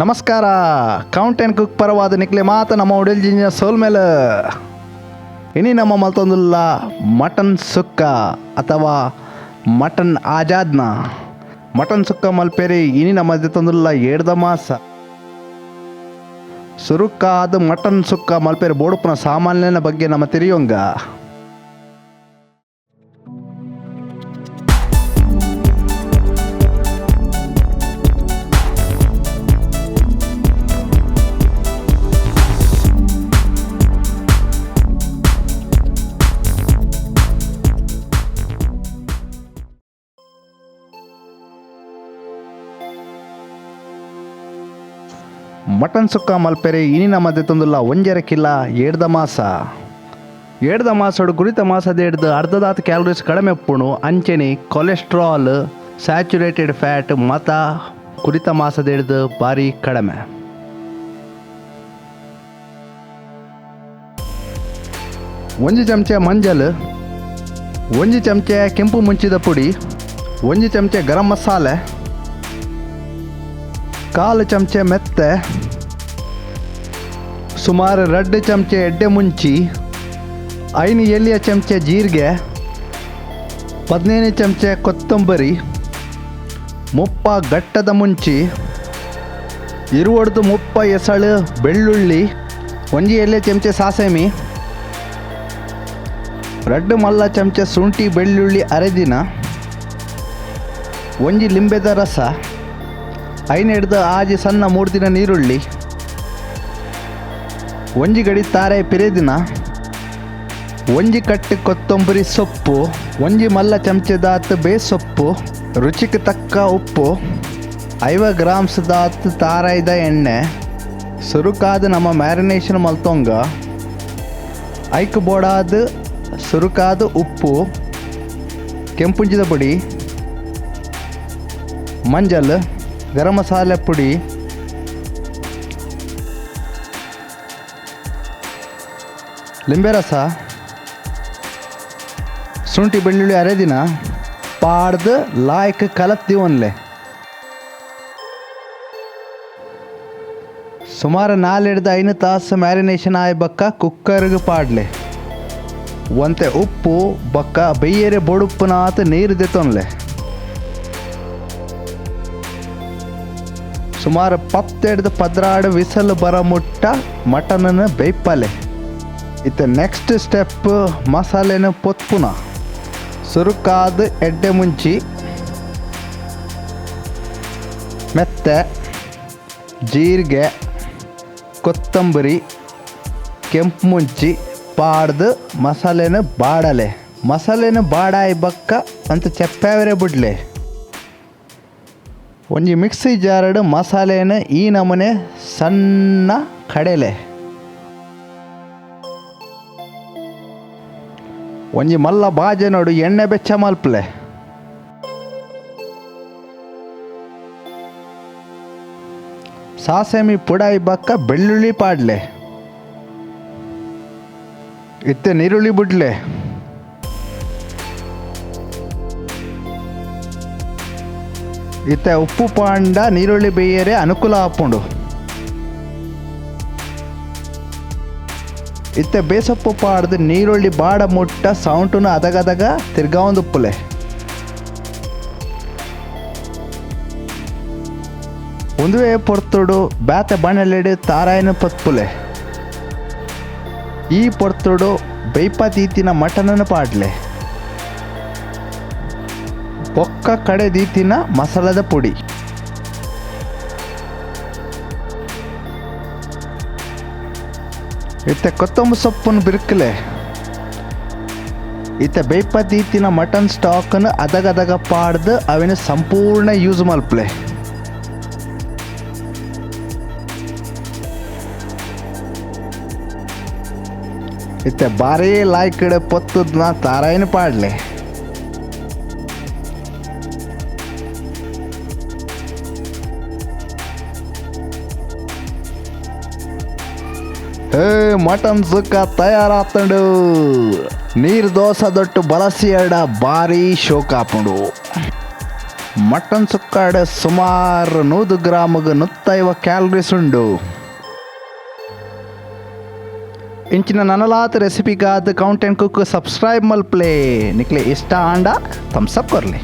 ನಮಸ್ಕಾರ. ಕೌಂಟೆಂಟ್ ಕುಕ್ ಪರವಾದ ನಿಕ್ಲೆ ಮಾತ ನಮ್ಮ ಉಡಲ್ ಜಿಂಜಿನ ಸೋಲ್ ಮೇಲೆ. ಇನಿ ನಮ್ಮ ಮಲ್ತೊಂದುಲ್ಲ ಮಟನ್ ಸುಕ್ಕ ಅಥವಾ ಮಟನ್ ಆಜಾದ್ನ. ಮಟನ್ ಸುಕ್ಕ ಮಲ್ಪೇರಿ, ಇನಿ ನಮ್ಮ ತಂದುಲ್ಲ ಏಡ್ದ ಮಾಸ. ಸುರುಕ್ಕಾದ ಮಟನ್ ಸುಕ್ಕ ಮಲ್ಪೇರಿ ಬೋಡಪ್ಪನ ಸಾಮಾನ್ಯನ ಬಗ್ಗೆ ನಮ್ಮ ತಿರಿಯೊಂಗ ಮಟನ್ ಸುಕ್ಕ ಮಲ್ಪೆರೆ ಇನಿನ ಮಧ್ಯೆ ತಂದುಲ್ಲ ಒಂಜರ ಕಿಲ್ಲ ಏಡ್ದ ಮಾಸ. ಏಡ್ದ ಮಾಸಡು ಗುರಿತ ಮಾಸದ ಏಡ್ದು ಅರ್ಧದಾತ ಕ್ಯಾಲೋರೀಸ್ ಕಡಿಮೆ ಉಪ್ಪುಣು, ಅಂಚೆನಿ ಕೊಲೆಸ್ಟ್ರಾಲ್, ಸ್ಯಾಚುರೇಟೆಡ್ ಫ್ಯಾಟ್ ಮತ ಕುರಿತ ಮಾಸದ ಹಿಡ್ದು ಭಾರಿ ಕಡಿಮೆ. ಒಂಜಿ ಚಮಚೆ ಮಂಜಲ್, ಒಂಜಿ ಚಮಚೆ ಕೆಂಪು ಮುಂಚಿದ ಪುಡಿ, ಒಂಜಿ ಚಮಚೆ ಗರಂ ಮಸಾಲೆ ಕಾಲು ಚಮಚೆ ಮೆತ್ತೆ, ಸುಮಾರು ರಡ್ಡು ಚಮಚೆ ಎಡ್ಡೆ ಮುಂಚಿ ಐನು ಎಲೆಯ ಚಮಚೆ ಜೀರಿಗೆ, ಹದಿನೈದು ಚಮಚೆ ಕೊತ್ತಂಬರಿ, ಮುಪ್ಪ ಗಟ್ಟದ ಮುಂಚಿ, ಇರುವಡ್ದು ಮುಪ್ಪ ಎಸಳು ಬೆಳ್ಳುಳ್ಳಿ ಒಂಜಿ ಎಲೆ ಚಮಚೆ ಸಾಸೇಮಿ ರಡ್ಡು ಮಲ್ಲ ಚಮಚೆ ಶುಂಠಿ ಬೆಳ್ಳುಳ್ಳಿ ಅರೆದಿನ ಒಂಜಿ ಲಿಂಬೆದ ರಸ. ಐನು ಹಿಡ್ದು ಆಜಿ ಸಣ್ಣ ಮೂರು ದಿನ ನೀರುಳ್ಳಿ. ಒಂಜಿ ಗಡಿ ತಾರೆ ಪಿರೆದಿನ. ಒಂಜಿ ಕಟ್ಟೆ ಕೊತ್ತಂಬರಿ ಸೊಪ್ಪು. ಒಂಜಿ ಮಲ್ಲ ಚಮಚದಾತ್ ಬೇ ಸೊಪ್ಪು ರುಚಿಗೆ ತಕ್ಕ ಉಪ್ಪು. ಐವ ಗ್ರಾಮ್ಸ್ ದಾತ್ ತಾರಾಯ್ದ ಎಣ್ಣೆ. ಸುರುಕಾದ ನಮ್ಮ ಮ್ಯಾರಿನೇಷನ್ ಮಲ್ತೊಂಗ. ಐಕ್ ಬೋಡಾದ ಸುರುಕಾದ ಉಪ್ಪು. ಕೆಂಪುಂಜದ ಪುಡಿ. ಮಂಜಲ್. ಗರಂ ಮಸಾಲೆ ಪುಡಿ. ಲಿಂಬೆ ರಸ. ಶುಂಠಿ ಬೆಳ್ಳುಳ್ಳಿ ಅರೆದಿನ ಪಾಡ್ದು ಲಾಯ್ಕ್ ಕಲತ್ತಿ ಒನ್ಲೆ ಸುಮಾರು ಹಿಡ್ದು ಐದು ತಾಸು ಮ್ಯಾರಿನೇಷನ್ ಆಯ್ ಬಕ್ಕ ಕುಕ್ಕರ್ಗೆ ಪಾಡ್ಲೆ. ಒಂತೆ ಉಪ್ಪು, ಬಕ್ಕ, ಬೆಯ್ಯರೆ ಬೊಡುಪ್ಪುನಾತ ನೀರು ದೆತ್ತೊನ್ಲೆ. ಸುಮಾರು ಪತ್ತೆಡ್ದು ಪದ್ರಾಡು ವಿಸಲು ಬರ ಮುಟ್ಟ ಮಟನನ್ನು ಬೇಯ್ಪಲೆ ಇತ್ತ ನೆಕ್ಸ್ಟ್ ಸ್ಟೆಪ್ ಮಸಾಲೆನ ಪೊತ್ಪುನ. ಸುರುಕಾದ ಎಡ್ಡೆ ಮುಂಚಿ. ಮೆತ್ತೆ, ಜೀರಿಗೆ, ಕೊತ್ತಂಬರಿ, ಕೆಂಪು ಮುಂಚಿ ಪಾಡ್ದು ಮಸಾಲೆನ ಬಾಡಲೆ. ಮಸಾಲೆನ ಬಾಡಾಯಿ ಬಕ್ಕ ಅಂತ ಚಪ್ಪಾವರೆ ಬಿಡ್ಲೆ. ಒಂಜಿ ಮಿಕ್ಸಿ ಜಾರಡು ಮಸಾಲೆನ ಈ ನಮೂನೆ ಸಣ್ಣ ಕಡಲೆ. ಒಂಜಿ ಮಲ್ಲ ಬಾಜೆ ನೋಡು, ಎಣ್ಣೆ ಬೆಚ್ಚ ಮಲ್ಪಲೆ. ಸಾಸೆಮಿ ಪುಡಾಯಿ ಬಕ್ಕ ಬೆಳ್ಳುಳ್ಳಿ ಪಾಡ್ಲೆ. ಇತ್ತೆ ನೀರುಳ್ಳಿ ಬಿಡ್ಲೆ. ಇತ್ತೆ ಉಪ್ಪು ಪಾಂಡ, ನೀರುಳ್ಳಿ ಬೇಯರೆ ಅನುಕೂಲ ಆಪುಂಡು. ಇತ್ತೆ ಬೇಸಪ್ಪು ಪಾಡ್ದು ನೀರುಳ್ಳಿ ಬಾಡ ಮುಟ್ಟ ಸೌಂಟುನ ಅದಗದಗ ತಿರ್ಗಾವಂದು ಉಪ್ಪುಲೆ. ಒಂದುವೇ ಪೊರ್ತುಡು ಬ್ಯಾತ ಬಣ್ಣಲೆಡಿ ತಾರಾಯನ ಪತ್ಪುಲೆ. ಈ ಪೊರ್ತುಡು ಬೈಪಾತೀತಿನ ಮಟನನ್ನು ಪಾಡ್ಲೆ. ಒಕ್ಕ ಕಡೆ ದೀತಿನ ಮಸಾಲದ ಪುಡಿ. ಇತ್ತೆ ಕೊತ್ತಂಬರಿ ಸೊಪ್ಪನ್ನು ಬಿರುಕಲೆ. ಇತ್ತೆ ಬೇಪ ದೀತಿನ ಮಟನ್ ಸ್ಟಾಕನ್ನು ಅದಗದಗ ಪಾಡ್ದು ಅವಿನ ಸಂಪೂರ್ಣ ಯೂಸ್ ಮಲ್ಪಲೆ. ಇತ್ತೆ ಬಾರಿ ಲಾಯ್ಕಡೆ ಪೊತ್ತದ್ನ ತಾರಾಯಿನ ಪಾಡ್ಲೆ. ಏ, ಮಟನ್ ಸುಕ್ಕ ತಯಾರಾತಂಡು. ನೀರು ದೋಸೆ ದೊಟ್ಟು ಬಳಸಿ ಅಡ ಭಾರಿ ಶೋಕಾಪುಂಡು ಮಟನ್ ಸುಕ್ಕಾಡ ಸುಮಾರು ನೂದು ಗ್ರಾಮ್ಗೆ ನುತ್ತೈವ ಕ್ಯಾಲರೀಸ್ ಉಂಡು. ಇಂಚಿನ ನನಲಾತ ರೆಸಿಪಿಗಾದ ಕೌಂಟೆಂಟ್ ಕುಕ್ ಸಬ್ಸ್ಕ್ರೈಬ್ ಮಲ್ಪ್ಲೆ. ನಿಕ್ಲೆ ಇಷ್ಟ ಆಂಡ ಥಮ್ಸಪ್ ಕೊರ್ಲಿ.